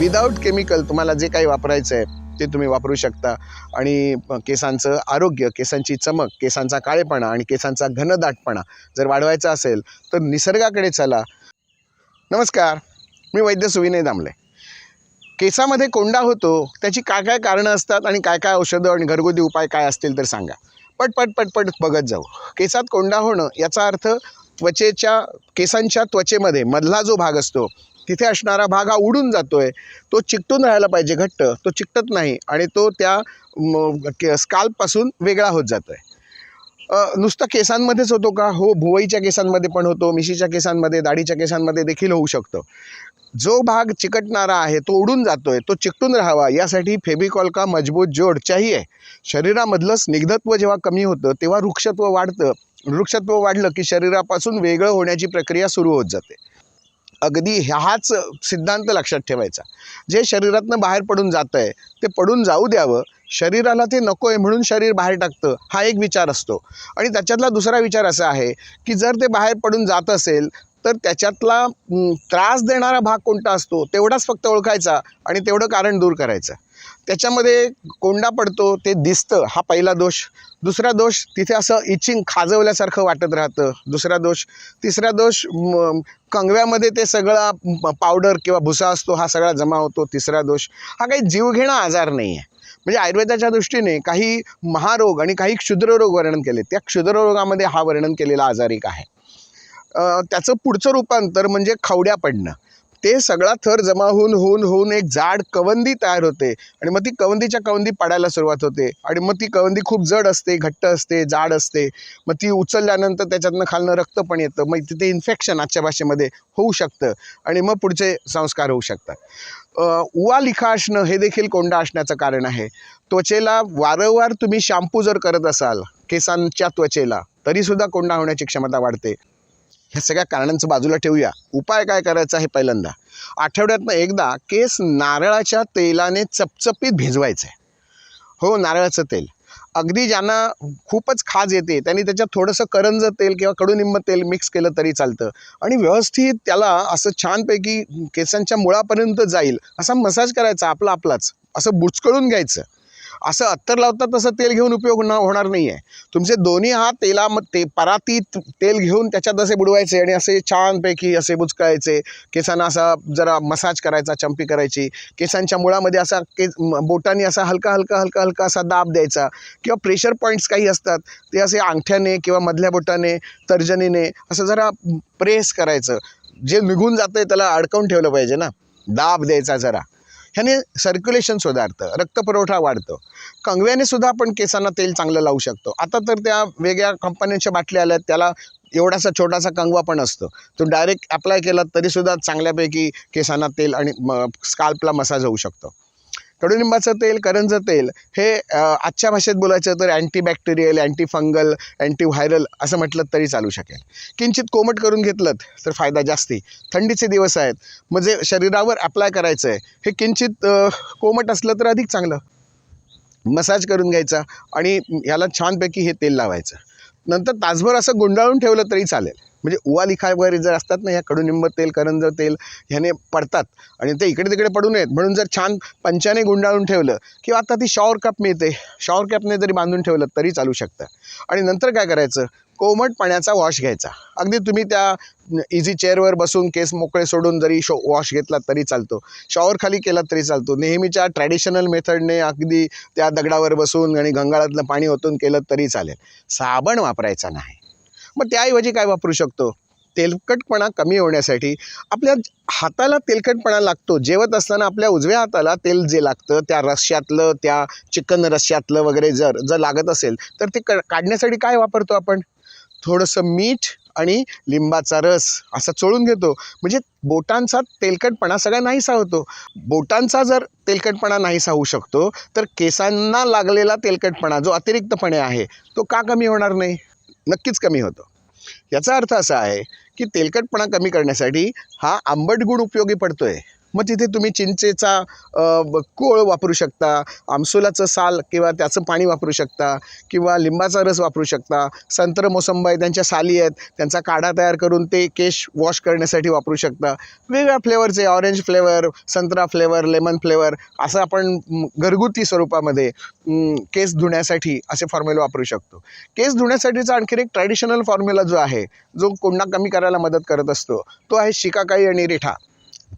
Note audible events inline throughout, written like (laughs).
Without chemical तुम्हाला जे काही वापरायचं आहे ते तुम्ही वापरू शकता. आणि केसांचं आरोग्य केसांची चमक केसांचा काळेपणा आणि केसांचा घनदाटपणा जर वाढवायचा असेल तर निसर्गाकडे चला. नमस्कार मी वैद्य सुविनय दामले. केसामध्ये कोंडा होतो त्याची काय काय कारणं असतात आणि काय काय औषधं आणि घरगुती उपाय काय असतील तर सांगा. पट पट बघत जाऊ. केसात कोंडा होणं याचा अर्थ त्वचेच्या केसांच्या त्वचेमध्ये मधला जो भाग असतो तिथे असणारा भाग हा उडून जातोय. तो चिकटून राहायला पाहिजे घट्ट. तो चिकटत नाही आणि तो त्या के- स्काल्पपासून वेगळा होत जातो आहे नुसतं केसांमध्येच होतो का? हो भुवईच्या केसांमध्ये पण होतो मिशीच्या केसांमध्ये दाढीच्या केसांमध्ये देखील होऊ शकतो. जो भाग चिकटणारा आहे तो उडून जातोय तो चिकटून राहावा यासाठी फेबिकॉल का मजबूत जोड चाहिए? शरीरामधलं स्निग्धत्व जेव्हा कमी होतं तेव्हा वृक्षत्व वाढतं. वृक्षत्व वाढलं की शरीरापासून वेगळं होण्याची प्रक्रिया सुरू होत जाते. अगदी हाच सिद्धांत लक्षात ठेवायचा. जे शरीरातनं बाहेर पडून जातं आहे ते पडून जाऊ द्यावं. शरीराला ते नको आहे म्हणून शरीर बाहेर टाकतं हा एक विचार असतो. आणि त्याच्यातला दुसरा विचार असा आहे की जर ते बाहेर पडून जात असेल तर त्याच्यातला त्रास देणारा भाग कोणता असतो तेवढाच फक्त ओळखायचा आणि तेवढं कारण दूर करायचं. त्याच्यामध्ये कोंडा पडतो ते दिसतं हा पहिला दोष. दुसरा दोष तिथे असं इचिंग खाजवल्यासारखं वाटत राहतं. दुसरा दोष. तिसरा दोष म, कंगव्यामध्ये ते सगळा पावडर किंवा भुसा असतो हा सगळा जमा होतो. तिसरा दोष. हा काही जीवघेणा आजार नाही आहे म्हणजे आयुर्वेदाच्या दृष्टीने काही महारोग आणि काही क्षुद्ररोग वर्णन केले त्या क्षुद्ररोगामध्ये हा वर्णन केलेला आजार एक आहे. त्याचं पुढचं रूपांतर म्हणजे खवड्या पडणं. ते सगळा थर जमा होऊन होऊन होऊन एक जाड कवंदी तयार होते. आणि मग ती कवंदीच्या कवंदी पडायला सुरुवात होते. आणि मग ती कवंदी खूप जड असते घट्ट असते जाड असते. मग ती उचलल्यानंतर त्याच्यातनं खालनं रक्त पण येतं. मग तिथे इन्फेक्शन आजच्या भाषेमध्ये होऊ शकतं. आणि मग पुढचे संस्कार होऊ शकतात. उवा लिखा असणं हे देखील कोंडा असण्याचं कारण आहे. त्वचेला वारंवार तुम्ही शॅम्पू जर करत असाल केसांच्या त्वचेला तरीसुद्धा कोंडा होण्याची क्षमता वाढते. ह्या सगळ्या कारणांचं बाजूला ठेवूया. उपाय काय करायचा आहे पहिल्यांदा? आठवड्यातनं एकदा केस नारळाच्या तेलाने चपचपीत भिजवायचं आहे हो नारळाचं तेल. अगदी ज्यांना खूपच खाज येते त्यांनी त्याच्यात थोडंसं करंज तेल किंवा कडुनिंब तेल मिक्स केलं तरी चालतं. आणि व्यवस्थित त्याला असं छानपैकी केसांच्या मुळापर्यंत जाईल असा मसाज करायचा आपला आपलाच. असं बुचकळून घ्यायचं. असं अत्तर लावतात तसं तेल घेऊन उपयोग ना होणार नाही आहे तुमचे दोन्ही हात तेला ते परातीत तेल घेऊन त्याच्यात असे बुडवायचे आणि असे छानपैकी असे बुचकायचे. केसांना असा जरा मसाज करायचा चंपी करायची. केसांच्या मुळामध्ये असा के बोटाने असा हलका हलका हलका हलका असा दाब द्यायचा. किंवा प्रेशर पॉईंट्स काही असतात ते असे अंगठ्याने किंवा मधल्या बोटाने तर्जनीने असं जरा प्रेस करायचं. जे निघून जातं आहे त्याला अडकवून ठेवलं पाहिजे ना. दाब द्यायचा जरा. ह्याने सर्क्युलेशन सुधारतं रक्तपुरवठा वाढतो. कंगव्याने सुद्धा आपण केसांना तेल चांगलं लावू शकतो. आता तर त्या वेगळ्या कंपन्यांच्या बाटल्या आल्या त्याला एवढासा छोटासा कंगवा पण असतो. तो डायरेक्ट अप्लाय केला तरीसुद्धा चांगल्यापैकी केसांना तेल आणि स्काल्पला मसाज होऊ शकतो. कडुलिंबाचं तेल करंज तेल हे आजच्या भाषेत बोलायचं तर antibacterial antifungal antiviral antiviral असं म्हटलं तरी चालू शकेल. किंचित कोमट करून घेतलं तर फायदा जास्ती. थंडीचे दिवस आहेत. म्हणजे शरीरावर अप्लाय करायचं आहे हे किंचित कोमट असलं तर अधिक चांगलं. मसाज करून घ्यायचा आणि ह्याला छानपैकी हे तेल लावायचं. नंतर तासभर असं गुंडाळून ठेवलं तरी चालेल. म्हणजे उवा लिखाय वगैरे जर असतात ना ह्या कडुनिंब तेल करंज तेल ह्याने पडतात आणि ते इकडे तिकडे पडू नयेत. म्हणून जर छान पंचाने गुंडाळून ठेवलं किंवा आता ती शॉवर कप मिळते शॉवर कॅपने जरी बांधून ठेवलं तरी चालू शकतं. आणि नंतर काय करायचं? कोमट पाण्याचा वॉश घ्यायचा. अगदी तुम्ही त्या इझी चेअरवर बसून केस मोकळे सोडून जरी शो वॉश घेतला तरी चालतो. शॉवर खाली केला तरी चालतो. नेहमीच्या ट्रॅडिशनल मेथडने अगदी त्या दगडावर बसून आणि गंगाळातलं पाणी ओतून केलं तरी चालेल. साबण वापरायचा नाही. मग त्याऐवजी काय वापरू शकतो? तेलकटपणा कमी होण्यासाठी आपल्या हाताला तेलकटपणा लागतो. जेवत असताना आपल्या उजव्या हाताला तेल जे लागतं त्या रश्यातलं त्या चिकन रश्यातलं वगैरे जर जर लागत असेल तर ते क काढण्यासाठी काय वापरतो आपण? थोडंसं मीठ आणि लिंबाचा रस असा चोळून घेतो. म्हणजे बोटांचा तेलकटपणा सगळा नाहीसा होतो. बोटांचा जर तेलकटपणा नाहीसा होऊ शकतो तर केसांना लागलेला तेलकटपणा जो अतिरिक्तपणे आहे तो का कमी होणार नाही? नक्कीच कमी होतो. याचा अर्थ असा आहे की तेलकटपणा कमी करण्यासाठी हा आंबट गुण उपयोगी पडतो आहे मग तिथे तुम्ही चिंचेचा कोळ वापरू शकता आमसोलाचं साल किंवा त्याचं पाणी वापरू शकता किंवा लिंबाचा रस वापरू शकता संत्र मोसंबाई त्यांच्या साली आहेत त्यांचा काढा तयार करून ते केश वॉश करण्यासाठी वापरू शकता. वेगळ्या फ्लेवरचे ऑरेंज फ्लेवर संत्रा फ्लेवर लेमन फ्लेवर असं आपण घरगुती स्वरूपामध्ये केस धुण्यासाठी असे फॉर्म्युला वापरू शकतो. केस धुण्यासाठीचा आणखीन एक ट्रॅडिशनल फॉर्म्युला जो आहे जो कोंडा कमी करायला मदत करत असतो तो आहे शिकाकाई आणि रिठा.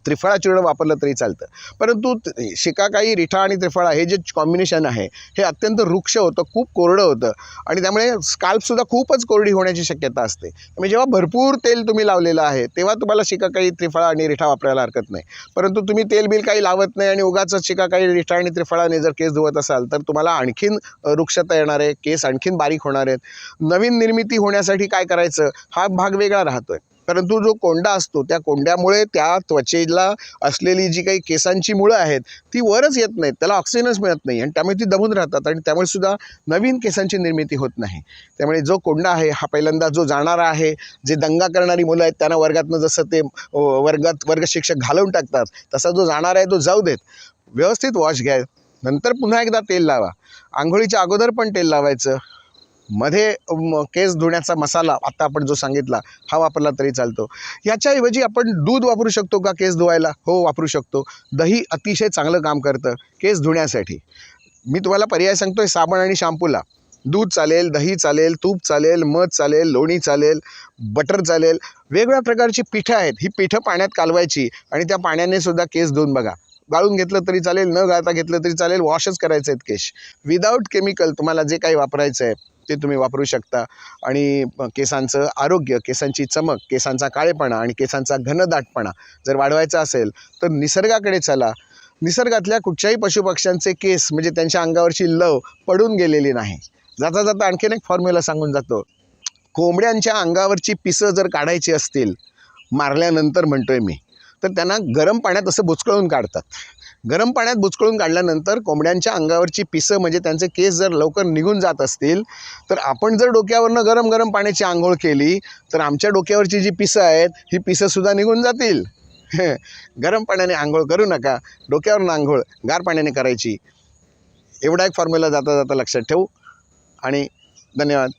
त्रिफळा चूर्ण वापरलं तरी चालतं. परंतु शिकाकाई रिठा आणि त्रिफळा हे जे कॉम्बिनेशन आहे हे अत्यंत वृक्ष होतं खूप कोरडं होतं. आणि त्यामुळे स्काल्पसुद्धा खूपच कोरडी होण्याची शक्यता असते. म्हणजे जेव्हा भरपूर तेल तुम्ही लावलेलं आहे तेव्हा तुम्हाला शिकाकाई त्रिफळा आणि रिठा वापरायला हरकत नाही. परंतु तुम्ही तेल बिल काही लावत नाही आणि उगाच शिकाकाई रिठा आणि त्रिफळाने जर केस धुवत असाल तर तुम्हाला आणखीन वृक्षता येणार आहे केस आणखीन बारीक होणार आहेत. नवीन निर्मिती होण्यासाठी काय करायचं हा भाग वेगळा राहतो आहे परंतु जो कोंडा असतो त्या कोंड्यामुळे त्या त्वचेला असलेली जी काही केसांची मुळं आहेत ती वरच येत नाहीत. त्याला ऑक्सिजनच मिळत नाही. आणि त्यामुळे ती दबून राहतात. आणि त्यामुळे सुद्धा नवीन केसांची निर्मिती होत नाही. त्यामुळे जो कोंडा आहे हा पहिल्यांदा जो जाणारा आहे जे दंगा करणारी मुलं आहेत त्यांना वर्गातनं जसं ते वर्गात वर्ग शिक्षक घालवून टाकतात तसा जो जाणारा आहे तो जाऊ देत. व्यवस्थित वॉश घ्या. नंतर पुन्हा एकदा तेल लावा. आंघोळीच्या अगोदर पण तेल लावायचं. मध्ये केस धुण्याचा मसाला आता आपण जो सांगितला हा वापरला तरी चालतो. याच्याऐवजी आपण दूध वापरू शकतो का केस धुवायला? हो वापरू शकतो. दही अतिशय चांगलं काम करतं केस धुण्यासाठी. मी तुम्हाला पर्याय सांगतो आहे साबण आणि शॅम्पूला. दूध चालेल दही चालेल तूप चालेल मध चालेल लोणी चालेल बटर चालेल. वेगवेगळ्या प्रकारची पिठं आहेत. ही पिठं पाण्यात कालवायची आणि त्या पाण्याने सुद्धा केस धुवून बघा. गाळून घेतलं तरी चालेल न गाळता घेतलं तरी चालेल वॉशच करायचे आहेत केश. विदाऊट केमिकल तुम्हाला जे काही वापरायचं आहे ते तुम्ही वापरू शकता. आणि केसांचं आरोग्य केसांची चमक केसांचा काळेपणा आणि केसांचा घनदाटपणा जर वाढवायचा असेल तर निसर्गाकडे चला. निसर्गातल्या कुठच्याही पशुपक्ष्यांचे केस म्हणजे त्यांच्या अंगावरची लव पडून गेलेली नाही. जाता जाता आणखीन एक फॉर्म्युला सांगून जातो. कोंबड्यांच्या अंगावरची पिसं जर काढायची असतील मारल्यानंतर म्हणतोय मी तर त्यांना गरम पाण्यात असं बुचकळून काढतात. गरम पाण्यात बुचकळून काढल्यानंतर कोंबड्यांच्या अंगावरची पिसं म्हणजे त्यांचे केस जर लवकर निघून जात असतील तर आपण जर डोक्यावरनं गरम गरम पाण्याची आंघोळ केली तर आमच्या डोक्यावरची जी पिसं आहेत ही पिसंसुद्धा निघून जातील. (laughs) गरम पाण्याने आंघोळ करू नका. डोक्यावरनं आंघोळ गार पाण्याने करायची. एवढा एक फॉर्म्युला जाता जाता लक्षात ठेवू. आणि धन्यवाद.